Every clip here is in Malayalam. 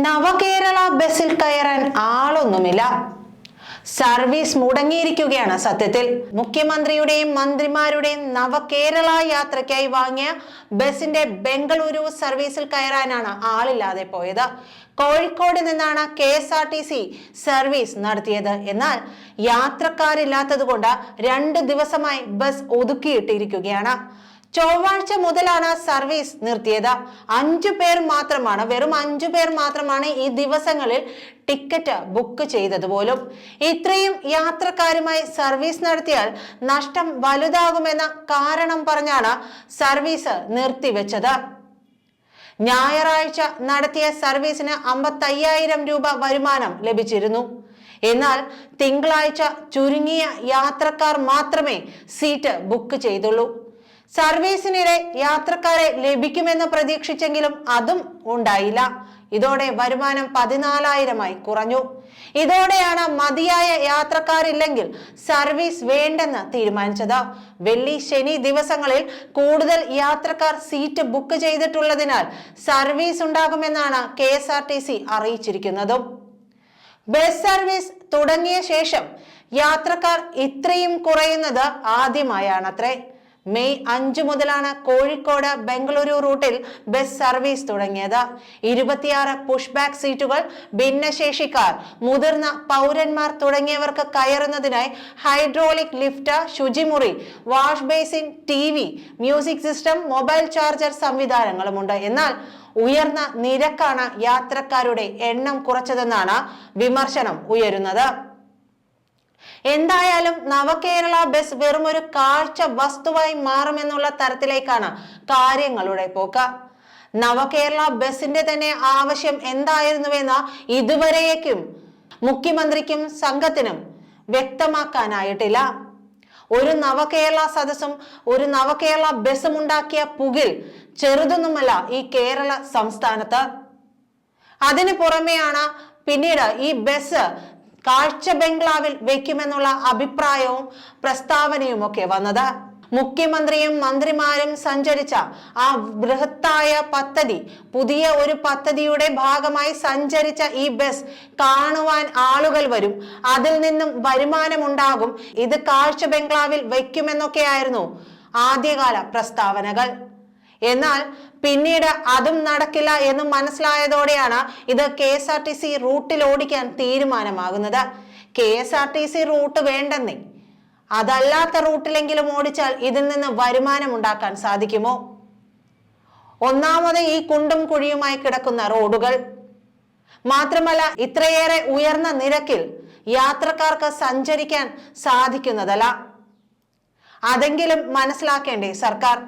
നവകേരള ബസ്സിൽ കയറാൻ ആളൊന്നുമില്ല. സർവീസ് മുടങ്ങിയിരിക്കുകയാണ് സത്യത്തിൽ. മുഖ്യമന്ത്രിയുടെയും മന്ത്രിമാരുടെയും നവകേരള യാത്രയ്ക്കായി വാങ്ങിയ ബസിന്റെ ബംഗളൂരു സർവീസിൽ കയറാനാണ് ആളില്ലാതെ പോയത്. കോഴിക്കോട് നിന്നാണ് K S R T C service നടത്തിയത്. എന്നാൽ യാത്രക്കാരില്ലാത്തത് കൊണ്ട് രണ്ട് ദിവസമായി ബസ് ഒതുക്കിയിട്ടിരിക്കുകയാണ്. ചൊവ്വാഴ്ച മുതലാണ് സർവീസ് നിർത്തിയത്. അഞ്ചു പേർ മാത്രമാണ് വെറും അഞ്ചു പേർ മാത്രമാണ് ഈ ദിവസങ്ങളിൽ ടിക്കറ്റ് ബുക്ക് ചെയ്തത് പോലും. ഇത്രയും യാത്രക്കാരുമായി സർവീസ് നടത്തിയാൽ നഷ്ടം വലുതാകുമെന്ന കാരണം പറഞ്ഞാണ് സർവീസ് നിർത്തിവെച്ചത്. ഞായറാഴ്ച നടത്തിയ സർവീസിന് അമ്പത്തയ്യായിരം രൂപ വരുമാനം ലഭിച്ചിരുന്നു. എന്നാൽ തിങ്കളാഴ്ച ചുരുങ്ങിയ യാത്രക്കാർ മാത്രമേ സീറ്റ് ബുക്ക് ചെയ്തുള്ളൂ. സർവീസിനിടെ യാത്രക്കാരെ ലഭിക്കുമെന്ന് പ്രതീക്ഷിച്ചെങ്കിലും അതും ഉണ്ടായില്ല. ഇതോടെ വരുമാനം പതിനാലായിരമായി കുറഞ്ഞു. ഇതോടെയാണ് മതിയായ യാത്രക്കാരില്ലെങ്കിൽ സർവീസ് വേണ്ടെന്ന് തീരുമാനിച്ചത്. വെള്ളി ശനി ദിവസങ്ങളിൽ കൂടുതൽ യാത്രക്കാർ സീറ്റ് ബുക്ക് ചെയ്തിട്ടുള്ളതിനാൽ സർവീസ് ഉണ്ടാകുമെന്നാണ് K S R T C അറിയിച്ചിരിക്കുന്നതും. Bus service തുടങ്ങിയ ശേഷം യാത്രക്കാർ ഇത്രയും കുറയുന്നത് ആദ്യമായാണത്രേ. മെയ് അഞ്ചു മുതലാണ് കോഴിക്കോട് ബംഗളൂരു റൂട്ടിൽ ബസ് സർവീസ് തുടങ്ങിയത്. ഇരുപത്തിയാറ് പുഷ് ബാക്ക് സീറ്റുകൾ ഭിന്നശേഷിക്കാർ മുതിർന്ന പൗരന്മാർ തുടങ്ങിയവർക്ക് കയറുന്നതിനായി ഹൈഡ്രോളിക് ലിഫ്റ്റ് ശുചിമുറി wash basin T V music system mobile charger സംവിധാനങ്ങളുമുണ്ട്. എന്നാൽ ഉയർന്ന നിരക്കാണ് യാത്രക്കാരുടെ എണ്ണം കുറച്ചതെന്നാണ് വിമർശനം ഉയരുന്നത്. എന്തായാലും നവകേരള ബസ് വെറും ഒരു കാഴ്ച വസ്തുവായി മാറുമെന്നുള്ള തരത്തിലേക്കാണ് കാര്യങ്ങളുടെ പോക്ക്. നവകേരള ബസിന്റെ തന്നെ ആവശ്യം എന്തായിരുന്നുവെന്ന് ഇതുവരേക്കും മുഖ്യമന്ത്രിക്കും സംഘത്തിനും വ്യക്തമാക്കാനായിട്ടില്ല. ഒരു നവകേരള സദസ്സും ഒരു നവകേരള ബസും ഉണ്ടാക്കിയ പുകിൽ ചെറുതൊന്നുമല്ല ഈ കേരള സംസ്ഥാനത്ത്. അതിനു പുറമെയാണ് പിന്നീട് ഈ ബസ് കാഴ്ച ബംഗ്ലാവിൽ വെക്കുമെന്നുള്ള അഭിപ്രായവും പ്രസ്താവനയും ഒക്കെ വന്നത്. മുഖ്യമന്ത്രിയും മന്ത്രിമാരും സഞ്ചരിച്ച ആ ബൃഹത്തായ പദ്ധതി പുതിയ ഒരു പദ്ധതിയുടെ ഭാഗമായി സഞ്ചരിച്ച ഈ ബസ് കാണുവാൻ ആളുകൾ വരും. അതിൽ നിന്നും വരുമാനമുണ്ടാകും. ഇത് കാഴ്ച ബംഗ്ലാവിൽ വയ്ക്കുമെന്നൊക്കെയായിരുന്നു ആദ്യകാല പ്രസ്താവനകൾ. എന്നാൽ പിന്നീട് അതും നടക്കില്ല എന്ന് മനസ്സിലായതോടെയാണ് ഇത് K S R T C റൂട്ടിൽ ഓടിക്കാൻ തീരുമാനമാകുന്നത്. K S R T C route വേണ്ടെന്നേ. അതല്ലാത്ത റൂട്ടിലെങ്കിലും ഓടിച്ചാൽ ഇതിൽ നിന്ന് വരുമാനം ഉണ്ടാക്കാൻ സാധിക്കുമോ? ഒന്നാമത് ഈ കുണ്ടും കുഴിയുമായി കിടക്കുന്ന റോഡുകൾ. മാത്രമല്ല ഇത്രയേറെ ഉയർന്ന നിരക്കിൽ യാത്രക്കാർക്ക് സഞ്ചരിക്കാൻ സാധിക്കുന്നതല്ല. അതെങ്കിലും മനസ്സിലാക്കേണ്ടേ സർക്കാർ.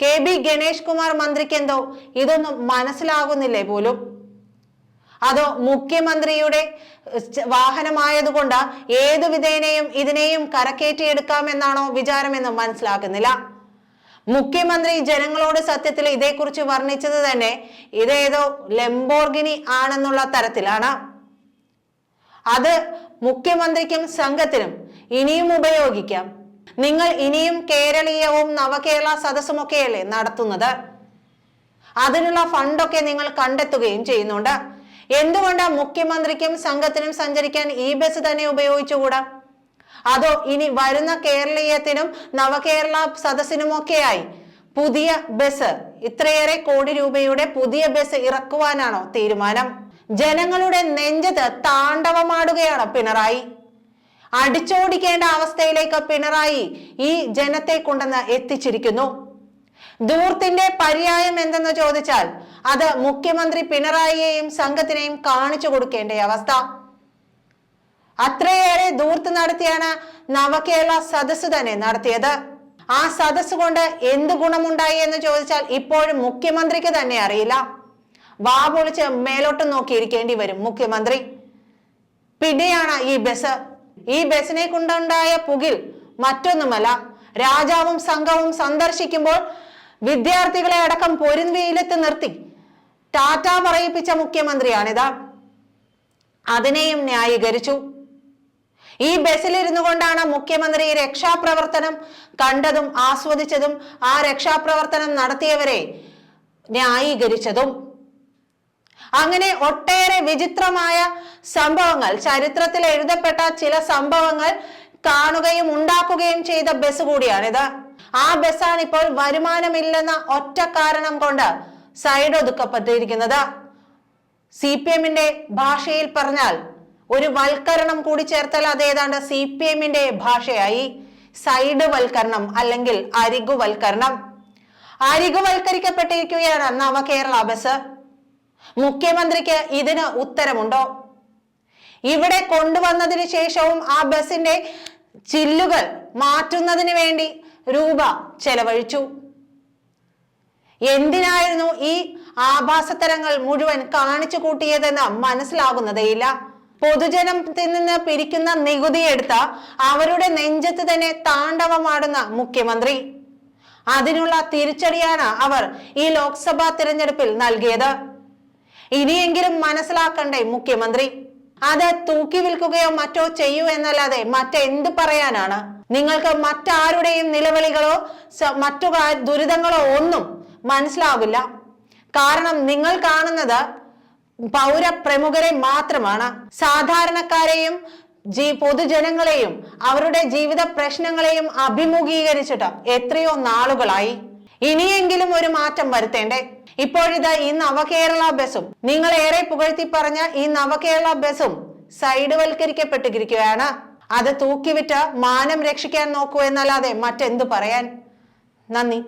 കെ ബി ഗണേഷ് കുമാർ മന്ത്രിക്ക് എന്തോ ഇതൊന്നും മനസ്സിലാകുന്നില്ലേ പോലും? അതോ മുഖ്യമന്ത്രിയുടെ വാഹനമായതുകൊണ്ട് ഏതു വിധേനയും ഇതിനെയും കരക്കേറ്റിയെടുക്കാമെന്നാണോ വിചാരമെന്ന് മനസ്സിലാക്കുന്നില്ല. മുഖ്യമന്ത്രി ജനങ്ങളോട് സത്യത്തിൽ ഇതേക്കുറിച്ച് വർണിച്ചത് തന്നെ ഇതേതോ ലംബോർഗിനി ആണെന്നുള്ള തരത്തിലാണ്. അത് മുഖ്യമന്ത്രിക്കും സംഘത്തിനും ഇനിയും ഉപയോഗിക്കാം. നിങ്ങൾ ഇനിയും കേരളീയവും നവകേരള സദസ്സുമൊക്കെയല്ലേ നടത്തുന്നത്? അതിനുള്ള ഫണ്ടൊക്കെ നിങ്ങൾ കണ്ടെത്തുകയും ചെയ്യുന്നുണ്ട്. എന്തുകൊണ്ട് മുഖ്യമന്ത്രിക്കും സംഘത്തിനും സഞ്ചരിക്കാൻ ഈ ബസ് തന്നെ ഉപയോഗിച്ചുകൂടാ? അതോ ഇനി വരുന്ന കേരളീയത്തിനും നവകേരള സദസ്സിനുമൊക്കെയായി പുതിയ ബസ് ഇത്രയേറെ കോടി രൂപയുടെ പുതിയ ബസ് ഇറക്കുവാനാണോ തീരുമാനം? ജനങ്ങളുടെ നെഞ്ചത് താണ്ഡവമാടുകയാണ് പിണറായി. അടിച്ചോടിക്കേണ്ട അവസ്ഥയിലേക്ക് പിണറായി ഈ ജനത്തെ കൊണ്ടെന്ന് എത്തിച്ചിരിക്കുന്നു. ദൂർത്തിന്റെ പര്യായം എന്തെന്ന് ചോദിച്ചാൽ അത് മുഖ്യമന്ത്രി പിണറായിയെയും സംഘത്തിനെയും കാണിച്ചു കൊടുക്കേണ്ട അവസ്ഥ. അത്രയേറെ ദൂർത്ത് നടത്തിയാണ് നവകേരള സദസ് തന്നെ നടത്തിയത്. ആ സദസ് കൊണ്ട് എന്ത് ഗുണമുണ്ടായി എന്ന് ചോദിച്ചാൽ ഇപ്പോഴും മുഖ്യമന്ത്രിക്ക് തന്നെ അറിയില്ല. വാ പൊളിച്ച് മേലോട്ട് നോക്കിയിരിക്കേണ്ടി വരും മുഖ്യമന്ത്രി. പിന്നെയാണ് ഈ ബസ്. ഈ ബസിനെ കൊണ്ടുണ്ടായ പുകിൽ മറ്റൊന്നുമല്ല. രാജാവും സംഘവും സന്ദർശിക്കുമ്പോൾ വിദ്യാർത്ഥികളെ അടക്കം പൊരുന്തിയിലെത്ത് നിർത്തി. ടാറ്റ പറയിപ്പിച്ച മുഖ്യമന്ത്രിയാണിത്. അതിനെയും ന്യായീകരിച്ചു. ഈ ബസ്സിലിരുന്നു കൊണ്ടാണ് മുഖ്യമന്ത്രി രക്ഷാപ്രവർത്തനം കണ്ടതും ആസ്വദിച്ചതും ആ രക്ഷാപ്രവർത്തനം നടത്തിയവരെ ന്യായീകരിച്ചതും. അങ്ങനെ ഒട്ടേറെ വിചിത്രമായ സംഭവങ്ങൾ ചരിത്രത്തിൽ എഴുതപ്പെട്ട ചില സംഭവങ്ങൾ കാണുകയും ഉണ്ടാക്കുകയും ചെയ്ത ബസ് കൂടിയാണിത് ആ ബസ്സാണ് ഇപ്പോൾ വരുമാനമില്ലെന്ന ഒറ്റ കാരണം കൊണ്ട് സൈഡ് ഒതുക്കപ്പെട്ടിരിക്കുന്നത്. സി പി എമ്മിന്റെ ഭാഷയിൽ പറഞ്ഞാൽ ഒരു വൽക്കരണം കൂടി ചേർത്താൽ അത് ഏതാണ്ട് സി പി എമ്മിന്റെ ഭാഷയായി. സൈഡ് വൽക്കരണം അല്ലെങ്കിൽ അരികുവൽക്കരണം. അരികുവൽക്കരിക്കപ്പെട്ടിരിക്കുകയാണ് നവകേരള ബസ്. മുഖ്യമന്ത്രിക്ക് ഇതിന് ഉത്തരമുണ്ടോ? ഇവിടെ കൊണ്ടുവന്നതിന് ശേഷവും ആ ബസിന്റെ ചില്ലുകൾ മാറ്റുന്നതിന് വേണ്ടി രൂപ ചെലവഴിച്ചു. എന്തിനായിരുന്നു ഈ ആഭാസത്തരങ്ങൾ മുഴുവൻ കാണിച്ചു കൂട്ടിയതെന്ന് മനസ്സിലാകുന്നതേയില്ല. പൊതുജനത്തിൽ നിന്ന് പിരിക്കുന്ന നികുതി എടുത്ത അവരുടെ നെഞ്ചത്ത് തന്നെ താണ്ഡവമാടുന്ന മുഖ്യമന്ത്രി. അതിനുള്ള തിരിച്ചടിയാണ് അവർ ഈ ലോക്സഭാ തിരഞ്ഞെടുപ്പിൽ നൽകിയത്. ഇനിയെങ്കിലും മനസ്സിലാക്കണ്ടേ മുഖ്യമന്ത്രി? അത് തൂക്കി വിൽക്കുകയോ മറ്റോ ചെയ്യൂ എന്നല്ലാതെ മറ്റെന്ത് പറയാനാണ്? നിങ്ങൾക്ക് മറ്റാരുടെയും നിലവിളികളോ മറ്റു ദുരിതങ്ങളോ ഒന്നും മനസ്സിലാവില്ല. കാരണം നിങ്ങൾ കാണുന്നത് പൗരപ്രമുഖരെ മാത്രമാണ്. സാധാരണക്കാരെയും ജീ പൊതുജനങ്ങളെയും അവരുടെ ജീവിത പ്രശ്നങ്ങളെയും അഭിമുഖീകരിച്ചിട്ട് എത്രയോ നാളുകളായി. ഇനിയെങ്കിലും ഒരു മാറ്റം വരുത്തേണ്ടേ? ഇപ്പോഴിതാ ഈ നവകേരള ബസും നിങ്ങൾ ഏറെ പുകഴ്ത്തി പറഞ്ഞ ഈ നവകേരള ബസും സൈഡ് വൽക്കരിക്കപ്പെട്ടിരിക്കുകയാണ് അത് തൂക്കിവിറ്റ മാനം രക്ഷിക്കാൻ നോക്കൂ എന്നല്ലാതെ മറ്റെന്തു പറയാൻ? നന്ദി.